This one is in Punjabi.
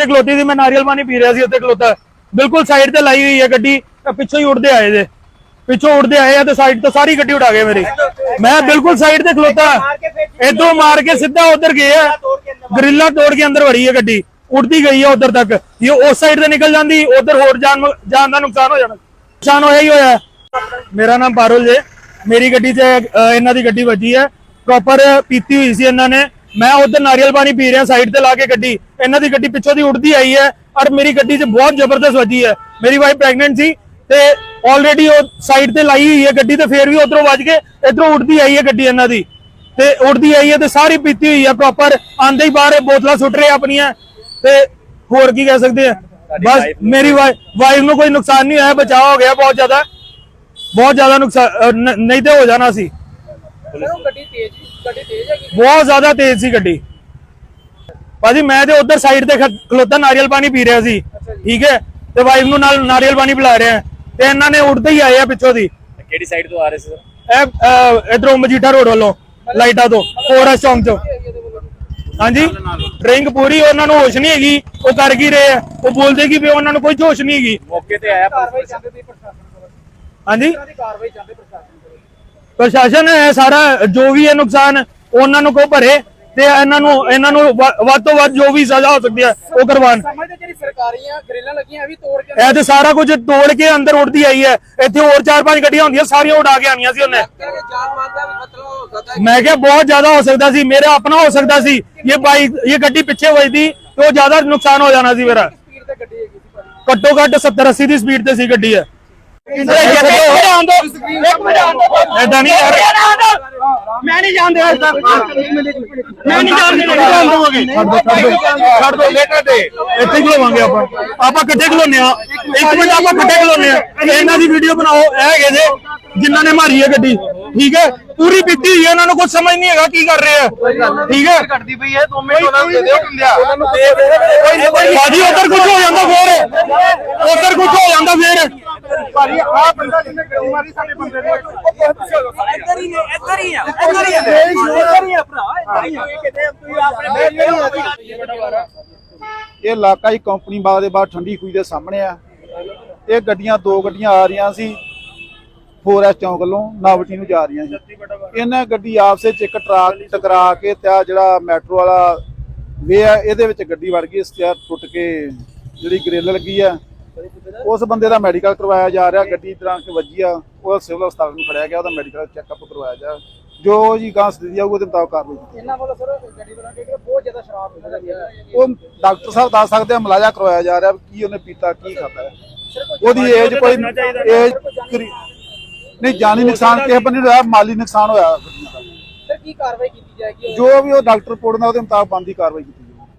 ਇੱਥੇ ਖਲੋਤੀ ਸੀ, ਮੈਂ ਨਾਰੀਅਲ ਪਾਣੀ ਪੀ ਰਿਹਾ ਸੀ ਉੱਥੇ ਖਲੋਤਾ। ਬਿਲਕੁਲ ਸਾਈਡ ਤੇ ਲਾਈ ਹੋਈ ਹੈ ਗੱਡੀ ਪਿੱਛੋਂ ਹੀ ਉੜਦੇ ਆਏ ਜੇ। ਪਿੱਛੋਂ ਉੜਦੇ ਆਏ ਆ ਤੇ ਸਾਈਡ ਤੋਂ ਸਾਰੀ ਗੱਡੀ ਉਡਾ ਗਏ ਮੇਰੀ। ਮੈਂ ਬਿਲਕੁਲ ਸਾਈਡ ਤੇ ਖਲੋਤਾ। ਇਦੋਂ ਮਾਰ ਕੇ ਸਿੱਧਾ ਉਧਰ ਗਏ ਆ। ਗਰਿੱਲਾ ਤੋੜ ਕੇ ਅੰਦਰ ਵੜੀ ਹੈ ਗੱਡੀ। ਉੜਦੀ ਗਈ ਹੈ ਉਧਰ ਤੱਕ। ਇਹ ਉਸ ਸਾਈਡ ਤੇ ਨਿਕਲ ਜਾਂਦੀ, ਉਧਰ ਹੋਰ ਜਾਨ ਜਾਨ ਦਾ ਨੁਕਸਾਨ ਹੋ ਜਾਣਾ। ਨੁਕਸਾਨ ਹੋਇਆ ਹੀ ਹੋਇਆ ਮੇਰਾ ਨਾਮ ਪਾਰੁਲ ਜੇ। ਮੇਰੀ ਗੱਡੀ 'ਚ ਇਹਨਾਂ ਦੀ ਗੱਡੀ ਵੱਜੀ ਹੈ। ਪ੍ਰੋਪਰ ਪੀਤੀ ਹੋਈ ਸੀ ਇਹਨਾਂ ਨੇ। ਮੈਂ ਉਧਰ ਨਾਰੀਅਲ ਪਾਣੀ ਪੀ ਰਿਹਾ ਸਾਈਡ ਤੇ ਲਾ ਕੇ ਗੱਡੀ। ਇਹਨਾਂ ਦੀ ਗੱਡੀ ਪਿੱਛੋਂ ਦੀ ਉੜਦੀ ਆਈ ਹੈ ਔਰ ਮੇਰੀ ਗੱਡੀ 'ਚ ਬਹੁਤ ਜ਼ਬਰਦਸਤ ਵੱਜੀ ਹੈ। ਮੇਰੀ ਵਾਈਫ ਪ੍ਰੈਗਨੈਂਟ ਸੀ ਤੇ ਆਲਰੇਡੀ ਉਹ ਸਾਈਡ ਤੇ ਲਾਈ ਹੋਈ ਹੈ ਗੱਡੀ ਤੇ ਫੇਰ ਵੀ ਉਧਰੋਂ ਵੱਜ ਕੇ ਇਧਰੋਂ ਉੜਦੀ ਆਈ ਹੈ ਗੱਡੀ ਇਹਨਾਂ ਦੀ। ਤੇ ਉੜਦੀ ਆਈ ਹੈ ਤੇ ਸਾਰੀ ਪੀਤੀ ਹੋਈ ਹੈ ਪ੍ਰੋਪਰ ਆਂਦੇ ਹੀ ਬਾਹਰ ਬੋਤਲਾਂ ਸੁੱਟ ਰਹੇ ਆਪਣੀਆਂ। ਤੇ ਹੋਰ ਕੀ ਕਹਿ ਸਕਦੇ ਆ। ਬਸ ਮੇਰੀ ਵਾਈਫ ਨੂੰ ਕੋਈ ਨੁਕਸਾਨ ਨਹੀਂ ਹੋਇਆ ਬਚਾਅ ਹੋ ਗਿਆ ਬਹੁਤ ਜ਼ਿਆਦਾ। ਬਹੁਤ ਜ਼ਿਆਦਾ ਨੁਕਸਾਨ ਨਹੀਂ ਤੇ ਹੋ ਜਾਣਾ ਸੀ। ਗੱਡੀ ਤੇਜ਼ ਗੱਡੀ ਤੇਜ਼ ਹੈਗੀ ਬਹੁਤ ਜ਼ਿਆਦਾ ਤੇਜ਼ ਸੀ ਗੱਡੀ। ਭਾਜੀ ਮੈਂ ਤੇ ਉਧਰ ਸਾਈਡ ਤੇ ਖਲੋਤਾ ਨਾਰੀਅਲ ਪਾਣੀ ਪੀ ਰਿਹਾ ਸੀ। ਠੀਕ ਹੈ? ਤੇ ਵਾਈਫ ਨੂੰ ਨਾਲ ਨਾਰੀਅਲ ਪਾਣੀ ਪਿਲਾ ਰਿਹਾ। ਤੇ ਇਹਨਾਂ ਨੇ ਉੱਡਦੇ ਹੀ ਆਏ ਆ ਪਿੱਛੋਂ ਦੀ। ਕਿਹੜੀ ਸਾਈਡ ਤੋਂ ਆ ਰਹੇ ਸੀ ਸਰ ਇਹ ਇਧਰੋਂ ਮਜੀਠਾ ਰੋਡ ਵੱਲੋਂ ਲਾਈਟਾਂ ਤੋਂ ਫੋਰੈਸਟ ਚੌਂਕ ਤੋਂ ਹਾਂਜੀ? ਡਰਿੰਕ ਪੂਰੀ ਉਹਨਾਂ ਨੂੰ ਹੋਸ਼ ਨਹੀਂ ਹੈਗੀ। ਉਹ ਕਰ ਕੀ ਰਹੇ ਆ? ਉਹ ਬੋਲਦੇ ਕਿ ਵੀ ਉਹਨਾਂ ਨੂੰ ਕੋਈ ਹੋਸ਼ ਨਹੀਂ ਹੈਗੀ। ਮੌਕੇ ਤੇ ਆਇਆ ਹਾਂਜੀ? ਕਾਰਵਾਈ ਚਾਹੁੰਦੇ ਪ੍ਰਸ਼ਾਸਨ ਪ੍ਰਸ਼ਾਸਨ ਹੈ ਸਾਰਾ ਜੋ ਵੀ ਹੈ ਨੁਕਸਾਨ ਉਹਨਾਂ ਨੂੰ ਕੋ ਭਰੇ ਤੇ ਇਹਨਾਂ ਨੂੰ ਇਹਨਾਂ ਨੂੰ ਵੱਧ ਤੋਂ ਵੱਧ ਜੋ ਵੀ ਸਜ਼ਾ ਹੋ ਸਕਦੀ ਹੈ ਉਹ ਕਰਵਾਉਣ। ਸਮਝਦੇ ਜਿਹੜੀ ਸਰਕਾਰੀਆਂ ਗ੍ਰਿਲਾਂ ਲੱਗੀਆਂ ਇਹ ਵੀ ਤੋੜ ਕੇ ਇਹ ਤੇ ਸਾਰਾ ਕੁਝ ਤੋੜ ਕੇ ਅੰਦਰ ਉੱਡਦੀ ਆਈ ਹੈ। ਇੱਥੇ ਹੋਰ ਚਾਰ ਪੰਜ ਗੱਡੀਆਂ ਹੁੰਦੀਆਂ ਸਾਰੀਆਂ ਉਡਾ ਕੇ ਆਣੀਆਂ ਸੀ ਉਹਨੇ। ਮੈਂ ਕਿਹਾ ਬਹੁਤ ਜ਼ਿਆਦਾ ਹੋ ਸਕਦਾ ਸੀ ਮੇਰਾ ਆਪਣਾ ਹੋ ਸਕਦਾ ਸੀ। ਇਹ ਬਾਈਕ ਇਹ ਗੱਡੀ ਪਿੱਛੇ ਵੱਜਦੀ ਤੇ ਉਹ ਜ਼ਿਆਦਾ ਨੁਕਸਾਨ ਹੋ ਜਾਣਾ ਸੀ ਮੇਰਾ। ਘੱਟੋ ਘੱਟ 70 80 ਦੀ ਸਪੀਡ ਤੇ ਸੀ ਗੱਡੀ ਹੈ ਐਦਾਂ ਨਹੀਂ ਯਾਰ। ਮੈਂ ਨਹੀਂ ਜਾਣਦਾ ਮੈਂ ਨਹੀਂ ਜਾਣਦੇ। ਛੱਡ ਦੋ ਛੱਡ ਦੋ ਲੇਟਰ ਤੇ। ਇੱਥੇ ਹੀ ਖਲੋਵਾਂਗੇ ਆਪਾਂ। ਆਪਾਂ ਇਕੱਠੇ ਖਲੋਨੇ ਆ। ਇੱਕ ਮਿੰਟ ਆਪਾਂ ਇਕੱਠੇ ਖਲੋਨੇ ਆ। ਇਹਨਾਂ ਦੀ ਵੀਡੀਓ ਬਣਾਓ। ਇਹ ਹੈਗੇ ਜੇ ਜਿਨ੍ਹਾਂ ਨੇ ਮਾਰੀ ਹੈ ਗੱਡੀ। ਠੀਕ ਹੈ? ਪੂਰੀ ਪੀਤੀ ਹੋਈ ਹੈ। ਉਹਨਾਂ ਨੂੰ ਕੁਝ ਸਮਝ ਨਹੀਂ ਹੈਗਾ ਕੀ ਕਰ ਰਹੇ ਆ। ਠੀਕ ਹੈ? ਘਟਦੀ ਪਈ ਹੈ। 2 ਮਿੰਟ ਉਹਨਾਂ ਨੂੰ ਦੇ ਦਿਓ ਉਹਨਾਂ ਨੂੰ ਬਾਜੀ ਉਧਰ ਕੁਝ ਹੋ ਜਾਂਦਾ ਫੇਰ। ਉਧਰ ਕੁਝ ਹੋ ਜਾਂਦਾ ਫੇਰ। ਭਾਜੀ ਆ ਬੰਦਾ ਜਿਹਨੇ ਗੱਡੀ ਮਾਰੀ ਸਾਡੇ ਬੰਦੇ ਦੇ ਇੱਧਰ ਹੀ ਨੇ ਇੱਧਰ ਹੀ ਆ ਇੱਧਰ ਹੀ ਆ। ਇੱਧਰ ਹੀ ਆ ਭਰਾ ਇੱਧਰ ਹੀ ਆ। ਕਿਤੇ ਤੁਸੀਂ ਆਪਣੇ ਇਹ ਇਲਾਕਾ ਹੀ ਕੰਪਨੀ ਬਾਗ ਦੇ ਬਾਹਰ ਠੰਡੀ ਖੂਹੀ ਦੇ ਸਾਹਮਣੇ ਆ। ਇਹ ਗੱਡੀਆਂ ਦੋ ਗੱਡੀਆਂ ਆ ਰਹੀਆਂ ਸੀ। ਫੋਰੈਸ ਚੌਂਕ ਵੱਲੋਂ ਨਾਵਟੀ ਨੂੰ ਜਾ ਰਹੀਆਂ ਸੀ। ਇਹਨਾਂ ਗੱਡੀ ਆਪਸ ਵਿੱਚ ਇੱਕ ਟਰੱਕ ਟਕਰਾ ਕੇ ਤੇ ਆ ਜਿਹੜਾ ਮੈਟਰੋ ਵਾਲਾ ਵੇ ਆ ਇਹਦੇ ਵਿੱਚ ਗੱਡੀ ਵੜ ਗਈ ਸਟਿਆਰ ਟੁੱਟ ਕੇ ਜਿਹੜੀ ਗ੍ਰਿਲ ਲੱਗੀ ਆ। ਉਸ ਬੰਦੇ ਦਾ ਮੈਡੀਕਲ ਕਰਵਾਇਆ ਜਾ ਰਿਹਾ ਗੱਡੀ ਤਰ੍ਹਾਂ ਕਿ ਵੱਜੀ ਆ ਉਹ ਸਿਵਲ ਹਸਪਤਾਲ ਨੂੰ ਖੜਿਆ ਗਿਆ ਉਹਦਾ ਮੈਡੀਕਲ ਚੈੱਕਅਪ ਕਰਵਾਇਆ ਜਾ ਜੋ ਜੀ ਗਾਂ ਸਥਿਤੀ ਆਊ ਉਹਦੇ ਮੁਤਾਬਕ ਕਾਰਵਾਈ ਕੀਤੀ ਇਹਨਾਂ ਵੱਲੋਂ ਸਰ ਗੱਡੀ ਵਾਲਾ ਕਿ ਬਹੁਤ ਜ਼ਿਆਦਾ ਸ਼ਰਾਬ ਪੀਂਦਾ ਉਹ ਡਾਕਟਰ ਸਾਹਿਬ ਦੱਸ ਸਕਦੇ ਆ ਮਲਾਜਾ ਕਰਵਾਇਆ ਜਾ ਰਿਹਾ ਕੀ ਉਹਨੇ ਪੀਤਾ ਕੀ ਖਾਤਾ ਉਹਦੀ ਏਜ ਕੋਈ ਏਜ ਨਹੀਂ ਜਾਨੀ ਨੁਕਸਾਨ ਕਿਸੇ ਬੰਦੇ ਹੋਇਆ ਮਾਲੀ ਨੁਕਸਾਨ ਹੋਇਆ। ਸਰ ਕੀ ਕਾਰਵਾਈ ਕੀਤੀ ਜਾਏਗੀ? ਜੋ ਵੀ ਉਹ ਡਾਕਟਰ ਰਿਪੋਰਟ ਨਾਲ ਉਹਦੇ ਮੁਤਾਬਕ ਬੰਦੀ ਕਾਰਵਾਈ ਕੀਤੀ